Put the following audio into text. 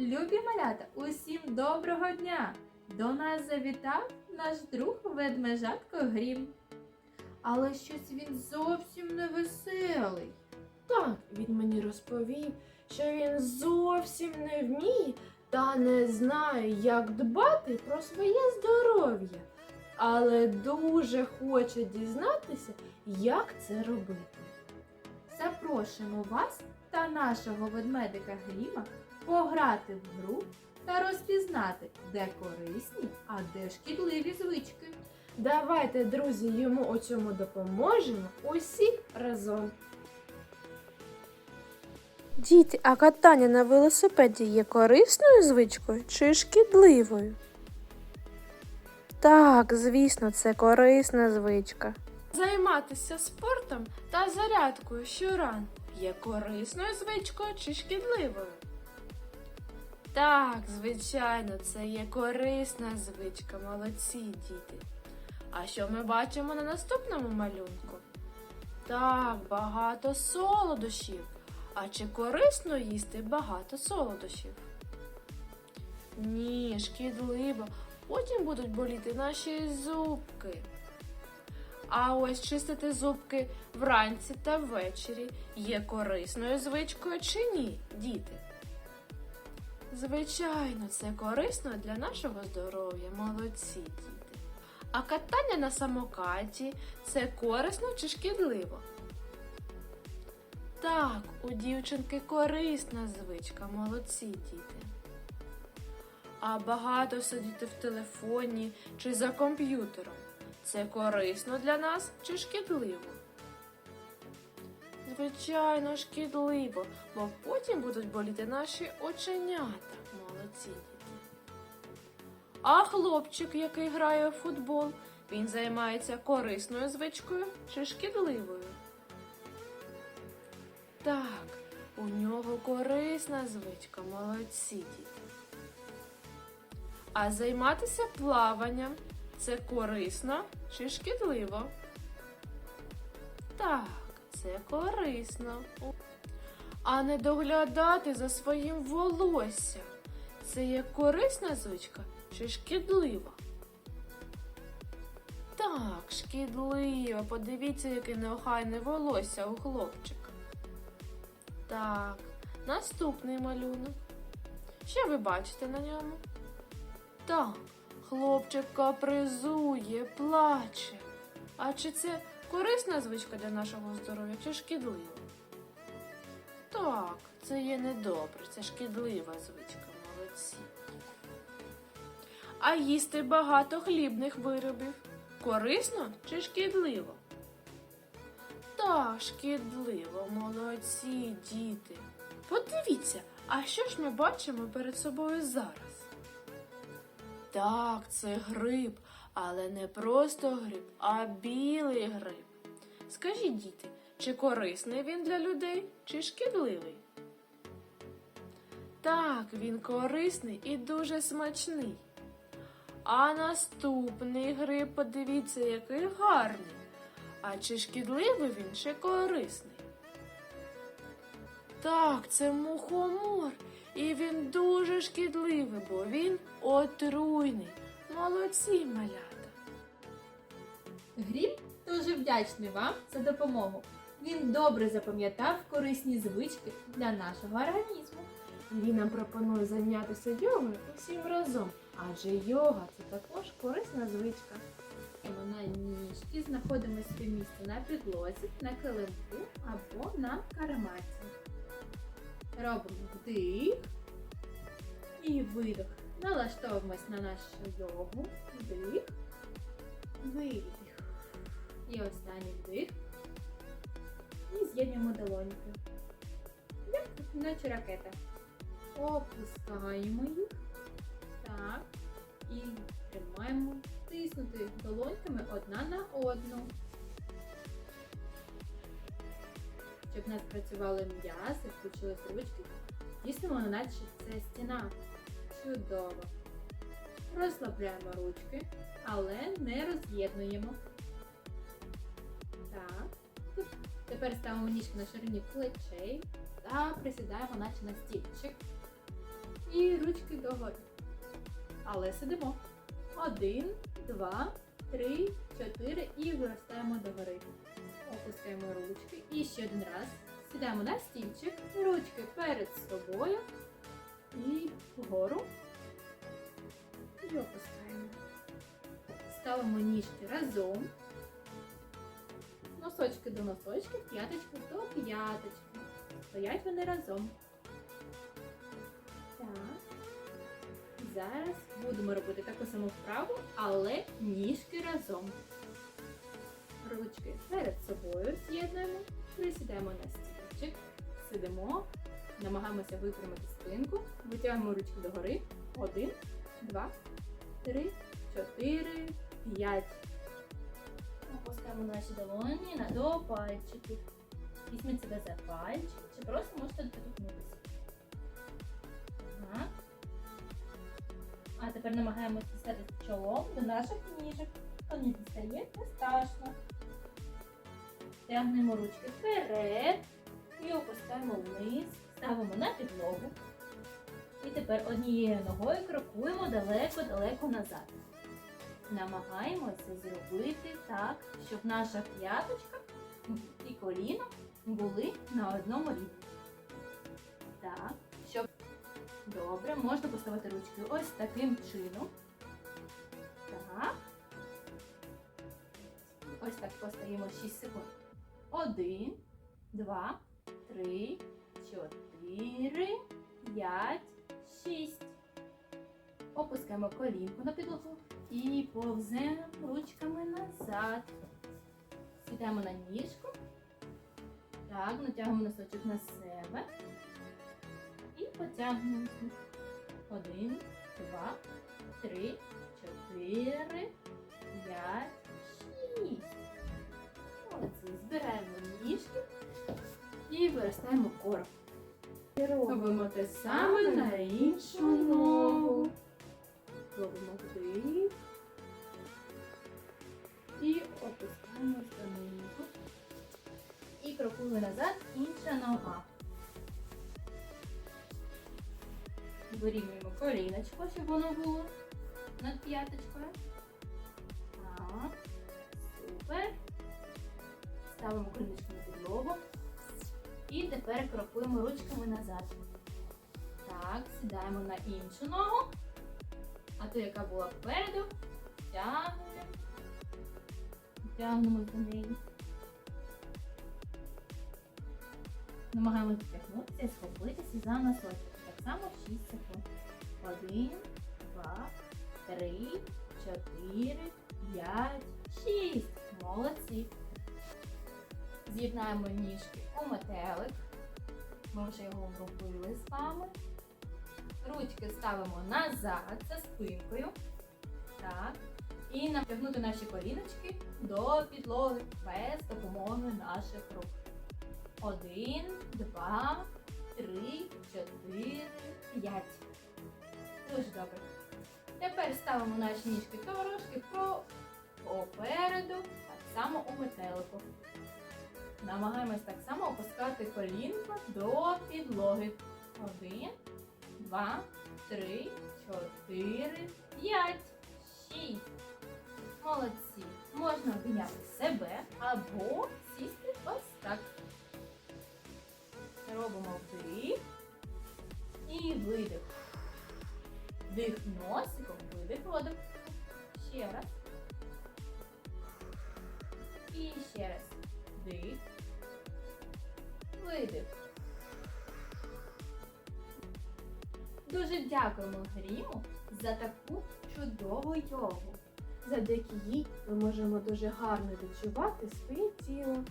Любі малята, усім доброго дня! До нас завітав наш друг ведмежатко Грім. Але щось він зовсім не веселий. Так, він мені розповів, що він зовсім не вміє та не знає, як дбати про своє здоров'я, але дуже хоче дізнатися, як це робити. Запрошуємо вас та нашого ведмедика Гріма пограти в гру та розпізнати, де корисні, а де шкідливі звички. Давайте, друзі, йому у цьому допоможемо усі разом. Діти, а катання на велосипеді є корисною звичкою чи шкідливою? Так, звісно, це корисна звичка. Займатися спортом та зарядкою щоран є корисною звичкою чи шкідливою? Так, звичайно, це є корисна звичка, молодці діти. А що ми бачимо на наступному малюнку? Так, багато солодощів. А чи корисно їсти багато солодощів? Ні, шкідливо. Потім будуть боліти наші зубки. А ось чистити зубки вранці та ввечері є корисною звичкою чи ні, діти? Звичайно, це корисно для нашого здоров'я, молодці діти. А катання на самокаті це корисно чи шкідливо? Так, у дівчинки корисна звичка, молодці діти. А багато сидіти в телефоні чи за комп'ютером. Це корисно для нас чи шкідливо? Звичайно, шкідливо, бо потім будуть боліти наші оченята. Молодці діти. А хлопчик, який грає у футбол, він займається корисною звичкою чи шкідливою? Так, у нього корисна звичка, молодці діти. А займатися плаванням це корисно чи шкідливо? Так, це корисно. А не доглядати за своїм волоссям це є корисна звичка чи шкідлива? Так, шкідлива. Подивіться, яке неохайне волосся у хлопчика. Так, наступний малюнок. Що ви бачите на ньому? Так, хлопчик капризує, плаче. А чи це корисна звичка для нашого здоров'я чи шкідлива? Так, це є недобре, це шкідлива звичка, молодці. А їсти багато хлібних виробів корисно чи шкідливо? Так, шкідливо, молодці, діти. Подивіться, а що ж ми бачимо перед собою зараз? Так, це гриб, але не просто гриб, а білий гриб. Скажіть, діти, чи корисний він для людей, чи шкідливий? Так, він корисний і дуже смачний. А наступний гриб, подивіться, який гарний. А чи шкідливий він, чи корисний? Так, це мухомор, і він дуже шкідливий, бо він отруйний. Молодці малята. Грім дуже вдячний вам за допомогу. Він добре запам'ятав корисні звички для нашого організму. Він нам пропонує зайнятися йогою усім разом, адже йога це також корисна звичка. Ми на ніжки знаходимо своє місце на підлозі, на килимку або на карематі. Робимо вдих і видох. Налаштовуємось на нашу йогу. Вдих, видих. І останній вдих. І з'єднуємо долоньки. Наче ракета. Опускаємо їх. Так. І тримаємо тиснути долоньками одна на одну. Щоб в нас працювали м'язи, включились ручки. Тіснемо, наче це стіна. Чудово. Розслабляємо ручки, але не роз'єднуємо. Так. Тепер ставимо ніжки на ширині плечей та присідаємо, наче на стільчик. І ручки догори. Але сидимо. Один, два, три, чотири і виростаємо догори. Опускаємо ручки. І ще один раз. Сідаємо на стільчик, ручки перед собою і вгору. І опускаємо. Ставимо ніжки разом. Носочки до носочків, п'яточки до п'яточки. Стоять вони разом. Так. Зараз будемо робити таку саму вправу, але ніжки разом. Ручки перед собою з'єднуємо, присідаємо на стільчик, сидимо, намагаємося випрямити спинку, витягуємо ручки догори. Один, два, три, чотири, п'ять. Опускаємо наші долоні на до пальчиків. Візьміть себе за пальчик, чи просто можете доторкнутися. А тепер намагаємося дістати чолом до наших ніжок. Хто не дістає, не страшно. Тягнемо ручки вперед і опускаємо вниз, ставимо на підлогу. І тепер однією ногою крокуємо далеко-далеко назад. Намагаємося зробити так, щоб наша п'яточка і коліно були на одному рівні. Так, щоб добре, можна поставити ручки ось таким чином. Так. Ось так постоїмо 6 секунд. Один, два, три, чотири, п'ять, шість. Опускаємо колінку на підлогу і повземо ручками назад. Сідаємо на ніжку. Так, натягуємо носочок на себе. І потягнемося. Один, два, три, чотири, п'ять, шість. Молодці. Збираємо ніжки і виростаємо короб. Робимо те саме на іншу ногу. Робимо вдих. І опускаємо донизу. І крокуємо назад інша нога. Вирівнюємо коліночко, щоб воно було над п'яточкою. Так. Супер. Ставимо коліночко на підлогу. І тепер крокуємо ручками назад. Так, сідаємо на іншу ногу. А ту, яка була попереду, тягнемо. Тягнемо до неї. Намагаємося підтягнутися схопитися за носочок. Так само 6 секунд. Один, два, три, чотири, п'ять, шість. Молодці. З'єднаємо ніжки у метелик. Ми вже його робили з вами. Ручки ставимо назад за спинкою. Так. І натягнути наші коліночки до підлоги без допомоги наших рук. Один, два, три, чотири, п'ять. Дуже добре. Тепер ставимо наші ніжки трошки попереду, так само у метелику. Намагаємось так само опускати колінка до підлоги. Один, два, три, чотири, п'ять, шість. Молодці. Можна обійняти себе або сісти ось так. Робимо вдих і видих. Дих носиком, видих ротом. Ще раз. І. Вдих. Видих. Дуже дякуємо Гріму за таку чудову йогу. Завдяки їй ми можемо дуже гарно відчувати своє тіло